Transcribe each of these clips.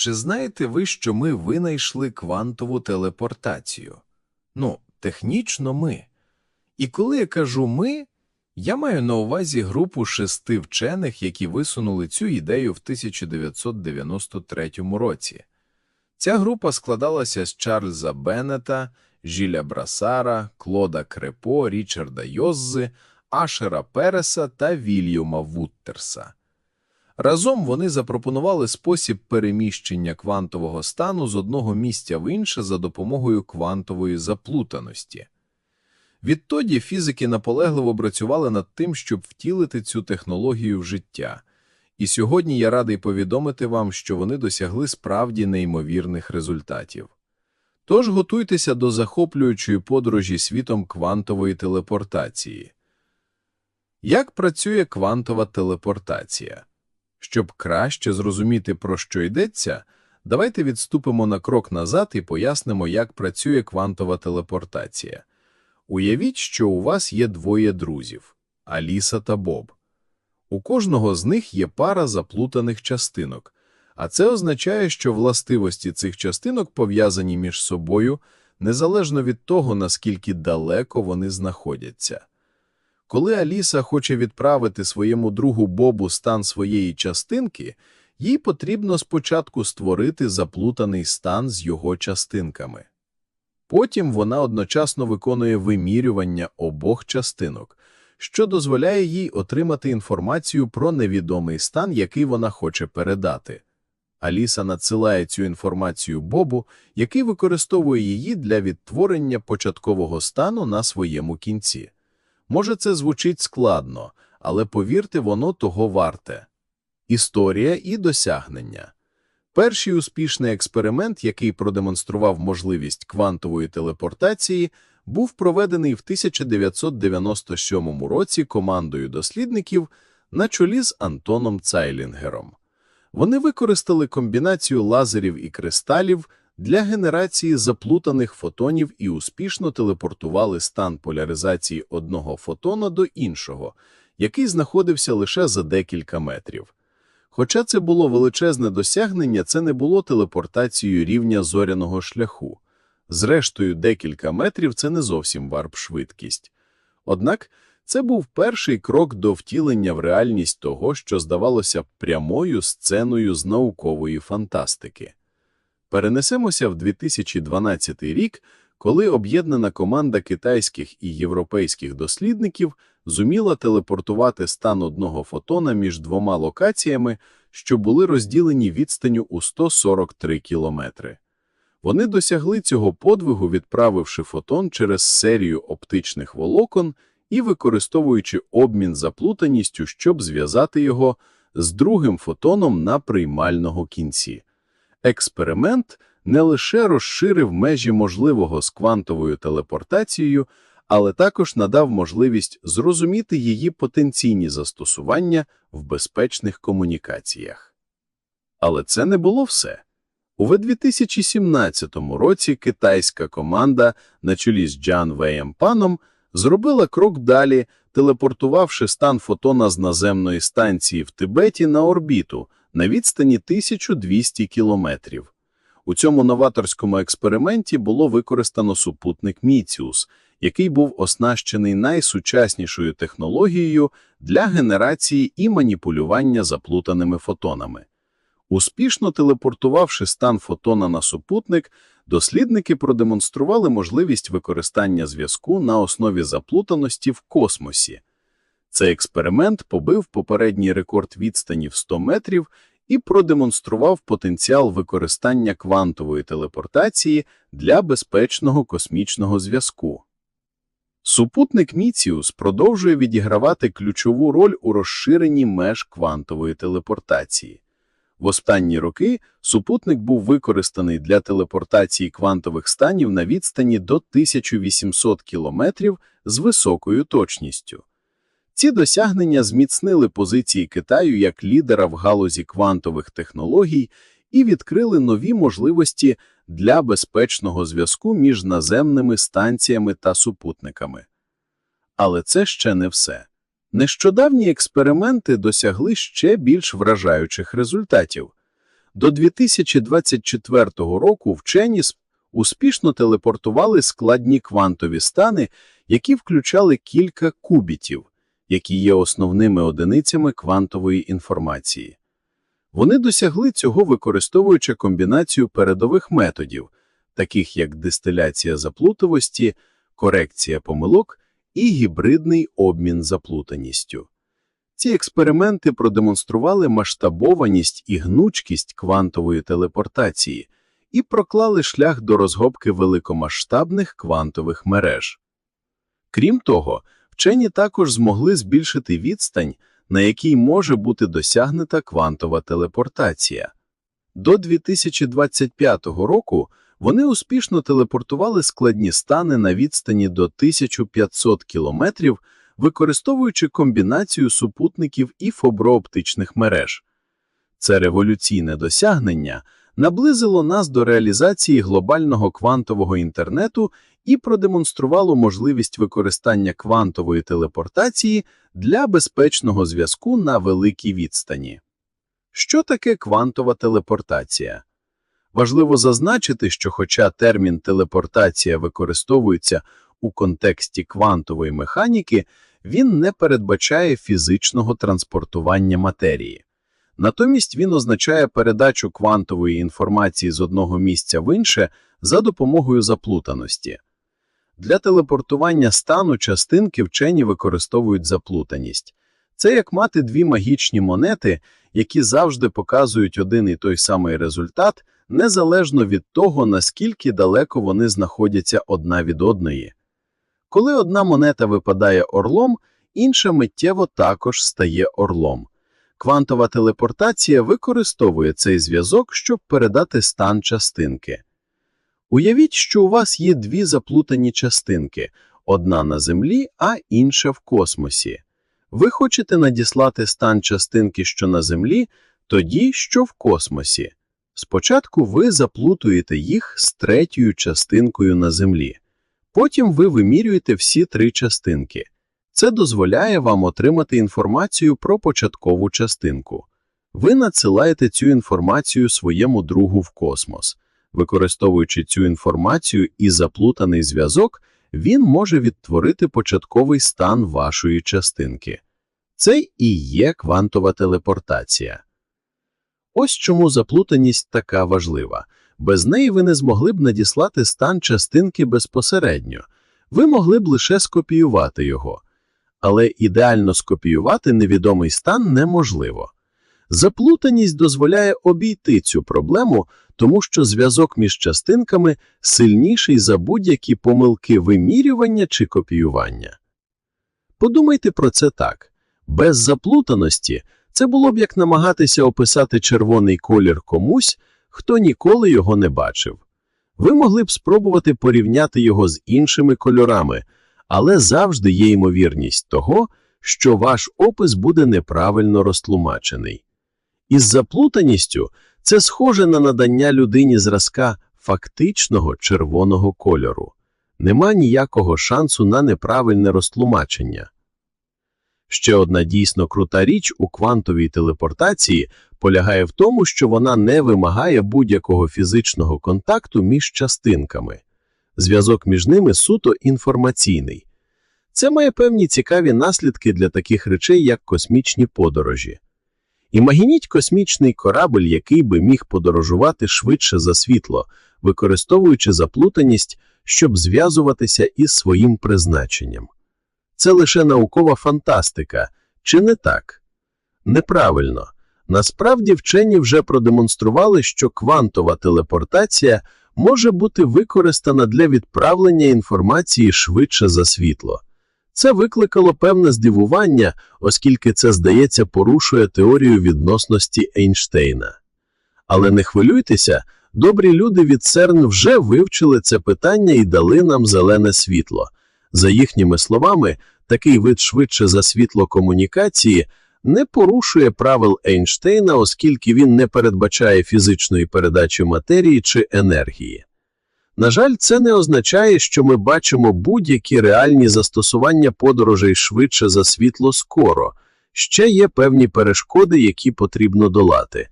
Чи знаєте ви, що ми винайшли квантову телепортацію? Ну, технічно ми. І коли я кажу ми, я маю на увазі групу шести вчених, які висунули цю ідею в 1993 році. Ця група складалася з Чарльза Беннета, Жіля Брасара, Клода Крепо, Річарда Йоззи, Ашера Переса та Вільяма Вуттерса. Разом вони запропонували спосіб переміщення квантового стану з одного місця в інше за допомогою квантової заплутаності. Відтоді фізики наполегливо працювали над тим, щоб втілити цю технологію в життя. І сьогодні я радий повідомити вам, що вони досягли справді неймовірних результатів. Тож готуйтеся до захоплюючої подорожі світом квантової телепортації. Як працює квантова телепортація? Щоб краще зрозуміти, про що йдеться, давайте відступимо на крок назад і пояснимо, як працює квантова телепортація. Уявіть, що у вас є двоє друзів – Аліса та Боб. У кожного з них є пара заплутаних частинок, а це означає, що властивості цих частинок пов'язані між собою незалежно від того, наскільки далеко вони знаходяться. Коли Аліса хоче відправити своєму другу Бобу стан своєї частинки, їй потрібно спочатку створити заплутаний стан з його частинками. Потім вона одночасно виконує вимірювання обох частинок, що дозволяє їй отримати інформацію про невідомий стан, який вона хоче передати. Аліса надсилає цю інформацію Бобу, який використовує її для відтворення початкового стану на своєму кінці. Може, це звучить складно, але повірте, воно того варте. Історія і досягнення. Перший успішний експеримент, який продемонстрував можливість квантової телепортації, був проведений в 1997 році командою дослідників на чолі з Антоном Цайлінгером. Вони використали комбінацію лазерів і кристалів для генерації заплутаних фотонів і успішно телепортували стан поляризації одного фотона до іншого, який знаходився лише за декілька метрів. Хоча це було величезне досягнення, це не було телепортацією рівня зоряного шляху. Зрештою, декілька метрів це не зовсім варп-швидкість. Однак це був перший крок до втілення в реальність того, що здавалося прямою сценою з наукової фантастики. Перенесемося в 2012 рік, коли об'єднана команда китайських і європейських дослідників зуміла телепортувати стан одного фотона між двома локаціями, що були розділені відстанню у 143 кілометри. Вони досягли цього подвигу, відправивши фотон через серію оптичних волокон і використовуючи обмін заплутаністю, щоб зв'язати його з другим фотоном на приймального кінці. Експеримент не лише розширив межі можливого з квантовою телепортацією, але також надав можливість зрозуміти її потенційні застосування в безпечних комунікаціях. Але це не було все. У 2017 році китайська команда на чолі з Джан Веєм Паном зробила крок далі, телепортувавши стан фотона з наземної станції в Тибеті на орбіту на відстані 1200 кілометрів. У цьому новаторському експерименті було використано супутник Міціус, який був оснащений найсучаснішою технологією для генерації і маніпулювання заплутаними фотонами. Успішно телепортувавши стан фотона на супутник, дослідники продемонстрували можливість використання зв'язку на основі заплутаності в космосі. Цей експеримент побив попередній рекорд відстані в 100 метрів і продемонстрував потенціал використання квантової телепортації для безпечного космічного зв'язку. Супутник Міціус продовжує відігравати ключову роль у розширенні меж квантової телепортації. В останні роки супутник був використаний для телепортації квантових станів на відстані до 1800 кілометрів з високою точністю. Ці досягнення зміцнили позиції Китаю як лідера в галузі квантових технологій і відкрили нові можливості для безпечного зв'язку між наземними станціями та супутниками. Але це ще не все. Нещодавні експерименти досягли ще більш вражаючих результатів. До 2024 року вчені успішно телепортували складні квантові стани, які включали кілька кубітів, які є основними одиницями квантової інформації. Вони досягли цього, використовуючи комбінацію передових методів, таких як дистиляція заплутовості, корекція помилок і гібридний обмін заплутаністю. Ці експерименти продемонстрували масштабованість і гнучкість квантової телепортації і проклали шлях до розгобки великомасштабних квантових мереж. Крім того, вчені також змогли збільшити відстань, на якій може бути досягнута квантова телепортація. До 2025 року вони успішно телепортували складні стани на відстані до 1500 кілометрів, використовуючи комбінацію супутників і фоброоптичних мереж. Це революційне досягнення наблизило нас до реалізації глобального квантового інтернету і продемонструвало можливість використання квантової телепортації для безпечного зв'язку на великій відстані. Що таке квантова телепортація? Важливо зазначити, що хоча термін телепортація використовується у контексті квантової механіки, він не передбачає фізичного транспортування матерії. Натомість він означає передачу квантової інформації з одного місця в інше за допомогою заплутаності. Для телепортування стану частинки вчені використовують заплутаність. Це як мати дві магічні монети, які завжди показують один і той самий результат, незалежно від того, наскільки далеко вони знаходяться одна від одної. Коли одна монета випадає орлом, інша миттєво також стає орлом. Квантова телепортація використовує цей зв'язок, щоб передати стан частинки. Уявіть, що у вас є дві заплутані частинки одна на Землі, а інша в космосі. Ви хочете надіслати стан частинки, що на Землі, тоді, що в космосі. Спочатку ви заплутуєте їх з третьою частинкою на Землі. Потім ви вимірюєте всі три частинки. Це дозволяє вам отримати інформацію про початкову частинку. Ви надсилаєте цю інформацію своєму другу в космос. Використовуючи цю інформацію і заплутаний зв'язок, він може відтворити початковий стан вашої частинки. Це і є квантова телепортація. Ось чому заплутаність така важлива. Без неї ви не змогли б надіслати стан частинки безпосередньо. Ви могли б лише скопіювати його. Але ідеально скопіювати невідомий стан неможливо. Заплутаність дозволяє обійти цю проблему, тому що зв'язок між частинками сильніший за будь-які помилки вимірювання чи копіювання. Подумайте про це так. Без заплутаності це було б як намагатися описати червоний колір комусь, хто ніколи його не бачив. Ви могли б спробувати порівняти його з іншими кольорами, але завжди є ймовірність того, що ваш опис буде неправильно розтлумачений. Із заплутаністю це схоже на надання людині зразка фактичного червоного кольору. Нема ніякого шансу на неправильне розтлумачення. Ще одна дійсно крута річ у квантовій телепортації полягає в тому, що вона не вимагає будь-якого фізичного контакту між частинками. Зв'язок між ними суто інформаційний. Це має певні цікаві наслідки для таких речей, як космічні подорожі. Імагініть космічний корабль, який би міг подорожувати швидше за світло, використовуючи заплутаність, щоб зв'язуватися із своїм призначенням. Це лише наукова фантастика, чи не так? Неправильно. Насправді вчені вже продемонстрували, що квантова телепортація може бути використана для відправлення інформації швидше за світло. Це викликало певне здивування, оскільки це, здається, порушує теорію відносності Ейнштейна. Але не хвилюйтеся, добрі люди від ЦЕРН вже вивчили це питання і дали нам зелене світло. За їхніми словами, такий вид швидше за світло комунікації не порушує правил Ейнштейна, оскільки він не передбачає фізичної передачі матерії чи енергії. На жаль, це не означає, що ми бачимо будь-які реальні застосування подорожей швидше за світло скоро. Ще є певні перешкоди, які потрібно долати.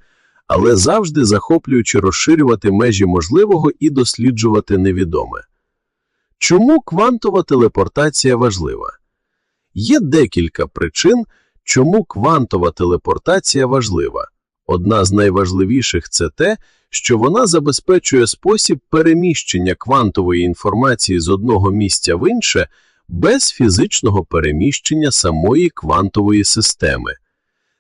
але завжди захоплюючи розширювати межі можливого і досліджувати невідоме. Чому квантова телепортація важлива? Є декілька причин, чому квантова телепортація важлива. Одна з найважливіших це те, що вона забезпечує спосіб переміщення квантової інформації з одного місця в інше без фізичного переміщення самої квантової системи.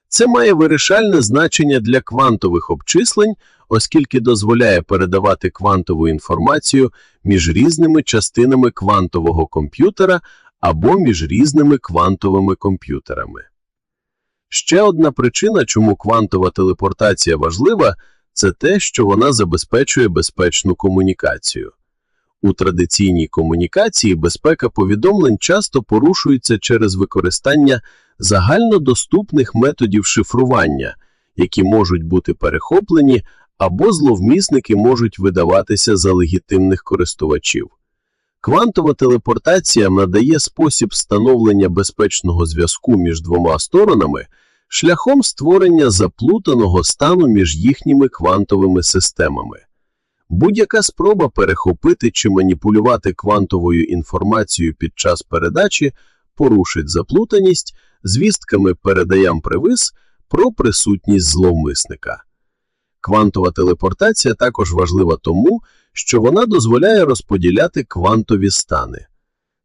Це має вирішальне значення для квантових обчислень, оскільки дозволяє передавати квантову інформацію між різними частинами квантового комп'ютера або між різними квантовими комп'ютерами. Ще одна причина, чому квантова телепортація важлива, це те, що вона забезпечує безпечну комунікацію. У традиційній комунікації безпека повідомлень часто порушується через використання загальнодоступних методів шифрування, які можуть бути перехоплені або зловмисники можуть видаватися за легітимних користувачів. Квантова телепортація надає спосіб встановлення безпечного зв'язку між двома сторонами шляхом створення заплутаного стану між їхніми квантовими системами. Будь-яка спроба перехопити чи маніпулювати квантовою інформацією під час передачі порушить заплутаність, звістками передаям привис про присутність зловмисника. Квантова телепортація також важлива тому, що вона дозволяє розподіляти квантові стани.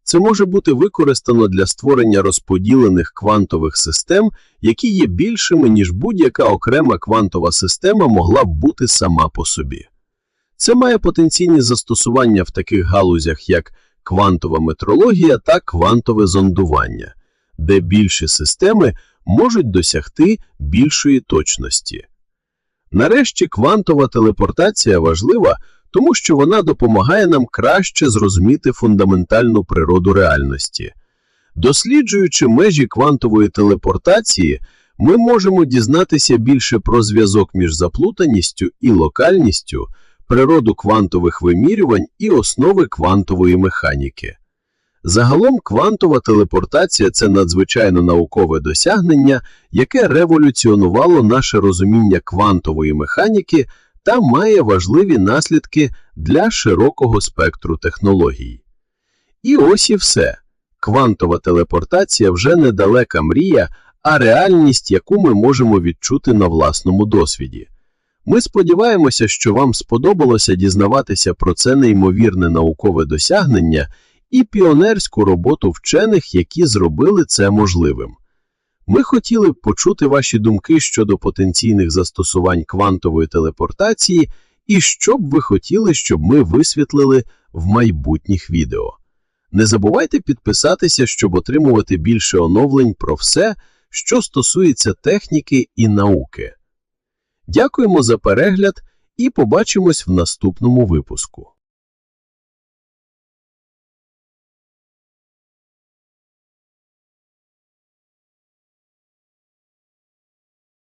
Це може бути використано для створення розподілених квантових систем, які є більшими, ніж будь-яка окрема квантова система могла б бути сама по собі. Це має потенційні застосування в таких галузях, як квантова метрологія та квантове зондування, де більші системи можуть досягти більшої точності. Нарешті квантова телепортація важлива, тому що вона допомагає нам краще зрозуміти фундаментальну природу реальності. Досліджуючи межі квантової телепортації, ми можемо дізнатися більше про зв'язок між заплутаністю і локальністю, природу квантових вимірювань і основи квантової механіки. Загалом квантова телепортація це надзвичайно наукове досягнення, яке революціонувало наше розуміння квантової механіки та має важливі наслідки для широкого спектру технологій. І ось і все. Квантова телепортація вже не далека мрія, а реальність, яку ми можемо відчути на власному досвіді. Ми сподіваємося, що вам сподобалося дізнаватися про це неймовірне наукове досягнення і піонерську роботу вчених, які зробили це можливим. Ми хотіли б почути ваші думки щодо потенційних застосувань квантової телепортації і що б ви хотіли, щоб ми висвітлили в майбутніх відео. Не забувайте підписатися, щоб отримувати більше оновлень про все, що стосується техніки і науки. Дякуємо за перегляд і побачимось в наступному випуску.